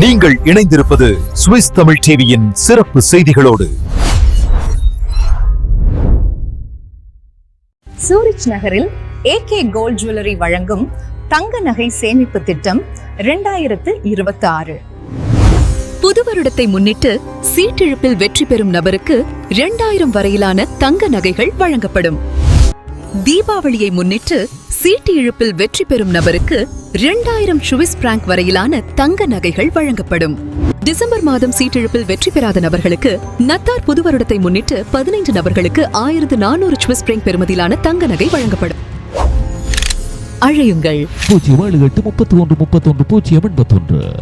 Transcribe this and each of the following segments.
நீங்கள் இணைந்திருப்பது சுவிஸ் தமிழ் டிவியின் சிறப்பு செய்திகளோடு. சூரிச் நகரில் ஏகே கோல்ட் ஜுவல்லரி வழங்கும் தங்க நகை சேமிப்பு திட்டம் இரண்டாயிரத்து இருபத்தி ஆறு புது வருடத்தை முன்னிட்டு சீட்டிழப்பில் வெற்றி பெறும் நபருக்கு இரண்டாயிரம் வரையிலான தங்க நகைகள் வழங்கப்படும். தீபாவளியை முன்னிட்டு சீட்டு இழுப்பில் வெற்றி பெறும் நபருக்கு இரண்டாயிரம் சுவிஸ் பிராங்க் வரையிலான தங்க நகைகள் வழங்கப்படும். டிசம்பர் மாதம் சீட்டிழப்பில் வெற்றி பெறாத நபர்களுக்கு நத்தார் புது வருடத்தை முன்னிட்டு பதினைந்து நபர்களுக்கு ஆயிரத்து நானூறு சுவிஸ் பிராங்க் பெறுமதியிலான தங்க நகை வழங்கப்படும். அழையுங்கள். பூஜ்ஜியம் ஏழு எட்டு முப்பத்தி ஒன்று முப்பத்தொன்று பூஜ்ஜியம் எண்பத்தொன்று.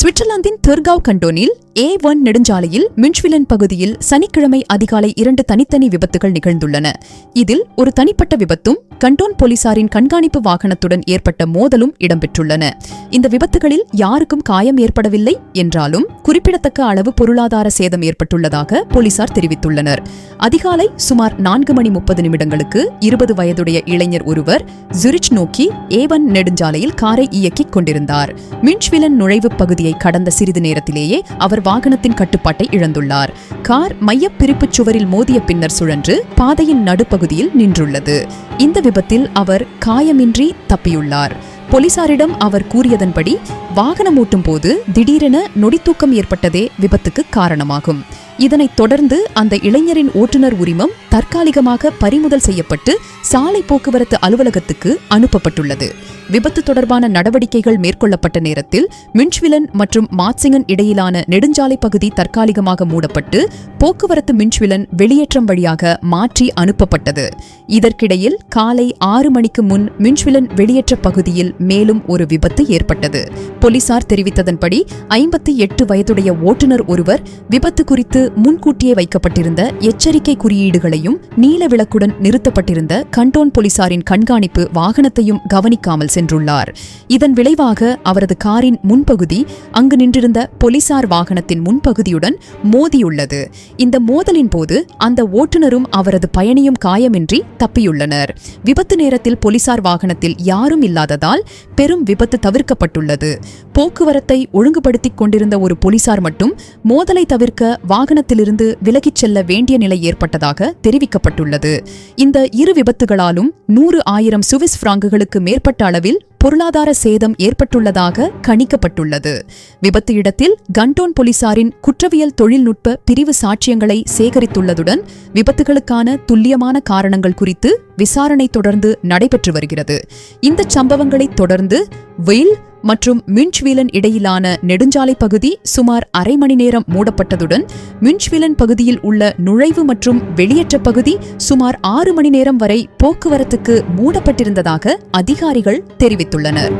சுவிட்சர்லாந்தின் தெர்காவ் கண்டோனில் ஏ ஒன் நெடுஞ்சாலையில் மின்ச்விலன் பகுதியில் சனிக்கிழமை அதிகாலை இரண்டு தனித்தனி விபத்துகள் நிகழ்ந்துள்ளன. இதில் ஒரு தனிப்பட்ட விபத்தும் கண்டோன் போலீசாரின் கண்காணிப்பு வாகனத்துடன் ஏற்பட்ட மோதலும் இடம்பெற்றுள்ளன. இந்த விபத்துகளில் யாருக்கும் காயம் ஏற்படவில்லை என்றாலும் குறிப்பிடத்தக்க அளவு பொருளாதார சேதம் ஏற்பட்டுள்ளதாக போலீசார் தெரிவித்துள்ளனர். அதிகாலை சுமார் நான்கு மணி முப்பது நிமிடங்களுக்கு இருபது வயதுடைய இளைஞர் ஒருவர் ஜுரிச் நோக்கி ஏவன் நெடுஞ்சாலையில் காரை இயக்கிக் கொண்டிருந்தார். மின்ச்விலன் நுழைவு பகுதியை கடந்த சிறிது நேரத்திலேயே அவர் வாகனத்தின் கட்டுப்பாட்டை இழந்துள்ளார். கார் மையப் பிரிப்புச் சுவரில் மோதிய பின்னர் சுழன்று பாதையின் நடுப்பகுதியில் நின்றுள்ளது. இந்த விபத்தில் அவர் காயமின்றி தப்பியுள்ளார். போலீசாரிடம் அவர் கூறியதன்படி வாகனம் ஓட்டும் போது திடீரென நொடித்தூக்கம் ஏற்பட்டதே விபத்துக்கு காரணமாகும். இதனைத் தொடர்ந்து அந்த இளைஞரின் ஓட்டுநர் உரிமம் தற்காலிகமாக பறிமுதல் செய்யப்பட்டு சாலை போக்குவரத்து அலுவலகத்துக்கு அனுப்பப்பட்டுள்ளது. விபத்து தொடர்பான நடவடிக்கைகள் மேற்கொள்ளப்பட்ட நேரத்தில் மின்ச்விலன் மற்றும் மாத்சிங்கன் இடையிலான நெடுஞ்சாலை பகுதி தற்காலிகமாக மூடப்பட்டு போக்குவரத்து மின்ச்விலன் வெளியேற்றம் வழியாக மாற்றி அனுப்பப்பட்டது. இதற்கிடையில் காலை ஆறு மணிக்கு முன் மின்ச்விலன் வெளியேற்ற பகுதியில் மேலும் ஒரு விபத்து ஏற்பட்டது. போலீசார் தெரிவித்ததன்படி ஐம்பத்தி எட்டு வயதுடைய ஓட்டுநர் ஒருவர் விபத்து குறித்து முன்கூட்டியே வைக்கப்பட்டிருந்த எச்சரிக்கை குறியீடுகளையும் நீல விளக்குடன் நிறுத்தப்பட்டிருந்த கண்டோன் போலீசாரின் கண்காணிப்பு வாகனத்தையும் கவனிக்காமல் சென்றுள்ளார். இதன் விளைவாக அவரது காரின் முன்பகுதி அங்கு நின்றிருந்த போலீசார் வாகனத்தின் முன்பகுதியுடன் மோதியுள்ளது. இந்த மோதலின் போது அந்த ஓட்டுநரும் அவரது பயணியும் காயமின்றி தப்பியுள்ளனர். விபத்து நேரத்தில் போலீசார் வாகனத்தில் யாரும் இல்லாததால் பெரும் விபத்து தவிர்க்கப்பட்டுள்ளது. போக்குவரத்தை ஒழுங்குபடுத்திக் கொண்டிருந்த ஒரு போலீசார் மட்டும் மோதலை தவிர்க்க வாகன நிறுவனத்திலிருந்து விலகிச் செல்ல வேண்டிய நிலை ஏற்பட்டதாக தெரிவிக்கப்பட்டுள்ளது. இந்த இரு விபத்துகளாலும் நூறு ஆயிரம் சுவிஸ் பிராங்குகளுக்கு மேற்பட்ட அளவில் பொருளாதார சேதம் ஏற்பட்டுள்ளதாக கணிக்கப்பட்டுள்ளது. விபத்து இடத்தில் கண்டோன் போலீசாரின் குற்றவியல் தொழில்நுட்ப பிரிவு சாட்சியங்களை சேகரித்துள்ளதுடன் விபத்துகளுக்கான துல்லியமான காரணங்கள் குறித்து விசாரணை தொடர்ந்து நடைபெற்று வருகிறது. இந்த சம்பவங்களைத் தொடர்ந்து வெயில் மற்றும் மின்ச்வீலன் இடையிலான நெடுஞ்சாலை பகுதி சுமார் அரை மணி நேரம் மூடப்பட்டதுடன் மின்ச்வீலன் பகுதியில் உள்ள நுழைவு மற்றும் வெளியேற்ற பகுதி சுமார் ஆறு மணி நேரம் வரை போக்குவரத்துக்கு மூடப்பட்டிருந்ததாக அதிகாரிகள் தெரிவித்துள்ளனர்.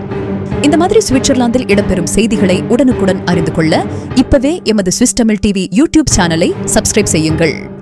இந்த மாதிரி சுவிட்சர்லாந்தில் இடம்பெறும் செய்திகளை உடனுக்குடன் அறிந்து கொள்ள இப்பவே எமது சுவிஸ் தமிழ் டிவி யூடியூப் சேனலை சப்ஸ்கிரைப் செய்யுங்கள்.